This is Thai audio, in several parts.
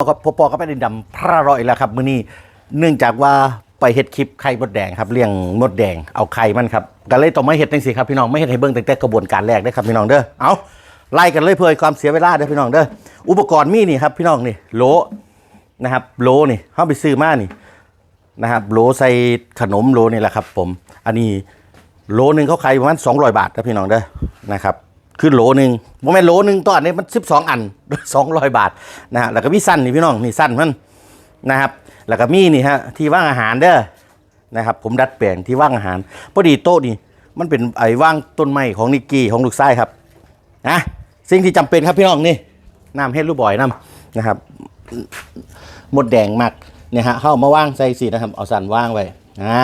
ก็พอปอก็ไปได้ดำพระร้อยแล้วครับมื้อนี้เนื่องจากว่าไปเฮ็ดคลิปไข่มดแดงครับเลี้ยงมดแดงเอาไข่มันครับก็เลยต้องมาเฮ็ดจังซี่ครับพี่น้องไม่เฮ็ดให้เบิ่งตั้งแต่กระบวนการแรกเด้อครับพี่น้องเด้อเอาไล่กันเลยเพื่อความเสียเวลาเด้อพี่น้องเด้ออุปกรณ์มีนี่ครับพี่น้องนี่โหลนะครับโหลนี่เฮาไปซื้อมานี่นะครับโหลใส่ขนมโหลนี่แหละครับ ผม อันนี้โหลหนึงเขาขายประมาณ200 บาทนะพี่น้องเด้อนะครับ คือโหลหนึ่งโมเมนโหลหนึ่งตอนนี้มันสิบสองอันสองร้อยบาทนะฮะแล้วก็มีสั้นนี่พี่น้องนี่สั้นมันนะครับ แล้วก็มีนี่ฮะที่ว่างอาหารเด้อนะครับ ผมดัดแปลงที่ว่างอาหารพอดีโต๊ะนี่มันเป็นไอ้ว่างต้นไม้ของนิกกี้ของลูกไส้ครับนะสิ่งที่จำเป็นครับพี่น้องนี่น้ำเฮ็ดลูกบ่อยน้ำนะครับหมดแดงมากเนี่ยฮะเข้ามาว่างใส่สีนะครับเอาสันว่างไว้อ่า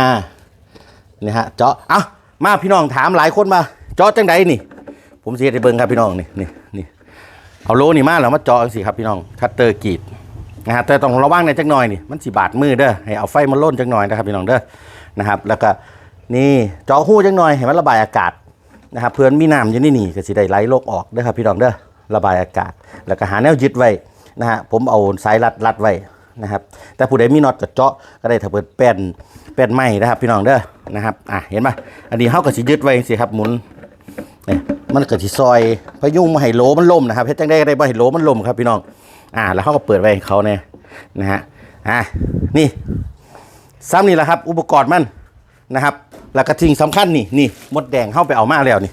เนี่ยฮะเจาะเอ้ามาพี่น้องถามหลายคนมาเจาะจังใดนี่ ผมเสียให้เบิ่งครับพี่น้องนี่นี่นี่เอาโลนี่มาแล้วมาเจาะสิครับพี่น้องคัตเตอร์กรีดนะฮะแต่ต้องระวังในอยจักหน่อยนี่มันสิบาดมือเด้อให้เอาไฟมาล่นจักหน่อยนะครับพี่น้องเด้อนะครับ แล้วก็นี่เจาะหู้จักหน่อยให้มันระบายอากาศนะครับเพื่อนมีน้ำอยู่นี่นี่ก็สิได้ไหลลกออกเด้อครับพี่น้องเด้อระบายอากาศ แล้วก็หาแนวยึดไว้นะฮะผมเอาสายรัดรัดไว้นะครับ แต่ผู้ใดมีน็อตก็เจาะก็ได้ถ้าเปิดแป้นแป้นไม้นะครับ พี่น้องเด้อนะครับอะเห็นไหมอันนี้เฮาก็สิยึดไว้สิครับหมุนเนี่ย มันเกิดที่ซอยพยุงมาให้โลมันล่มนะครับเฮ็ดจังได้ได้บ่ให้โลมันล่มครับพี่น้อง อ่า แล้วเขาก็เปิดไว้ให้เขาเนี่ยนะฮะอ่านี่ซ้ำนี่แหละครับ อุปกรณ์มันนะครับ แล้วก็ทิ้งสำคัญนี่นี่มดแดงเข้าไปเอามาแล้วนี่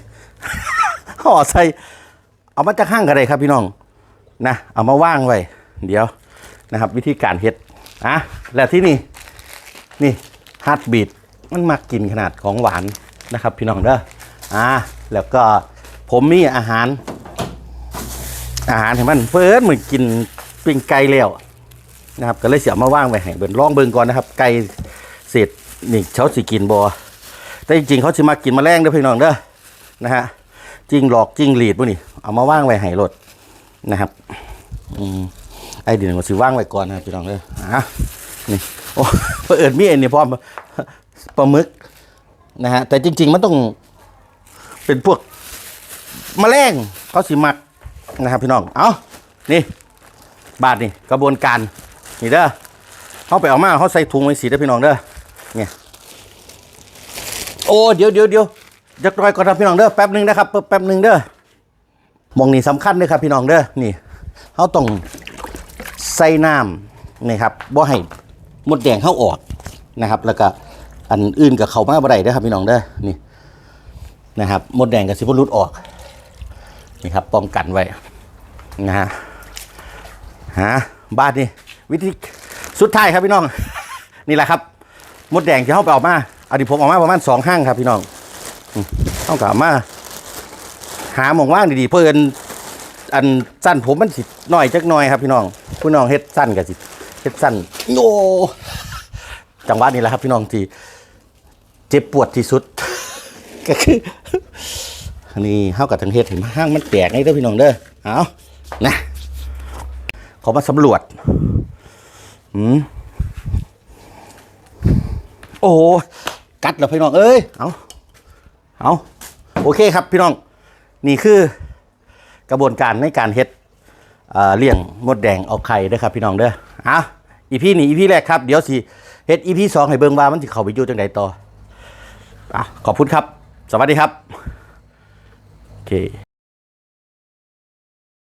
ห่อใส่เอามาจากห้างกันเลยครับพี่น้องนะเอามาว่างไว้ เดี๋ยวนะครับ วิธีการเฮ็ดอะแล้วที่นี่นี่ฮาร์ดบีดมันมักกินขนาดของหวานนะครับ พี่น้องเด้ออ่าแล้วก็ ผมมีอาหาร อาหารให้มันเพิ่นเหมือนกินปิ้งไก่แล้วนะครับ ก็เลยเสียมาว่างไว้ให้เบิ่นลองเบิ่งก่อนนะครับ ไก่เสร็จนี่เขาสิกินบ่แต่จริงๆเขาสิมากินมาแมลงเด้อพี่น้องเด้อนะฮะจริงหลอกจริงหลีดพวกนี้เอามาว่างไว้ให้รถนะครับอืมไอ้เดี๋ยวผมสิว่างไว้ก่อนนะพี่น้องเด้ออะนี่โอ้เปิดมีอันนี้พร้อมปลาหมึกนะฮะแต่จริง ๆ มันต้องเป็นพวก มแมลงเขาสิมักนะครับพี่น้องเอานี่บาทนี่กระบวนการนี่เด้อเขาไปเอามาเขาใส่ถุงไว้สีเด้อพี่น้องเด้อเนี่ยโอ้เดี๋ยวเดี๋ยวเดี๋ยวจะรอยก่อนนะพี่น้องเด้อแป๊บหนึ่งนะครับแป๊บหนึ่งเด้อมองนี่สำคัญเลยครับพี่น้องเด้อนี่เขาต้องใส่น้ำนี่ครับบ่ให้มดแดงเข้าออกนะครับ แล้วก็อันอื่นกับเขามาบ่ได้เด้อครับพี่น้องเด้อนี่นะครับมดแดงกับสิบรุดออก นี่ครับป้องกันไว้นะฮะฮะบ้านนี่วิธีสุดท้ายครับพี่น้อง นี่แหละครับ มดแดงที่เขาไปออกมาเอาดิผมออกมาประมาณสองห้างครับพี่น้องต้องกลับมา หาหมองว่างดีๆเพื่อนอันสั้นผมมันสิหน่อยจักหน่อยครับพี่น้องพี่น้องเฮ็ดสั้นกับสิเฮ็ดสั้นโอ้จังหวะนี้แหละครับพี่น้องที่เจ็บปวดที่สุดก็คือ นนี้เฮากับทางเฮ็ดเห็นห้างมันแตกนี่เด้อพี่น้องเด้อเอานะขอมาสำรวจอืมโอ้โกัดแล้วพี่น้องเอ้ยเอาเอาโอเคครับพี่น้อง นี่คือกระบวนการในการเฮ็ดเอ่อเลี้ยงมดแดงเอาไข่เด้อครับพี่น้องเด้อเอาอีพีนี้อีพีแรกครับ เดี๋ยวสิเฮ็ดอีพีสองให้เบิ่งว่ามันสิเข้าไปอยู่จังใดต่ออะขอบคุณครับ สวัสดีครับ โอเค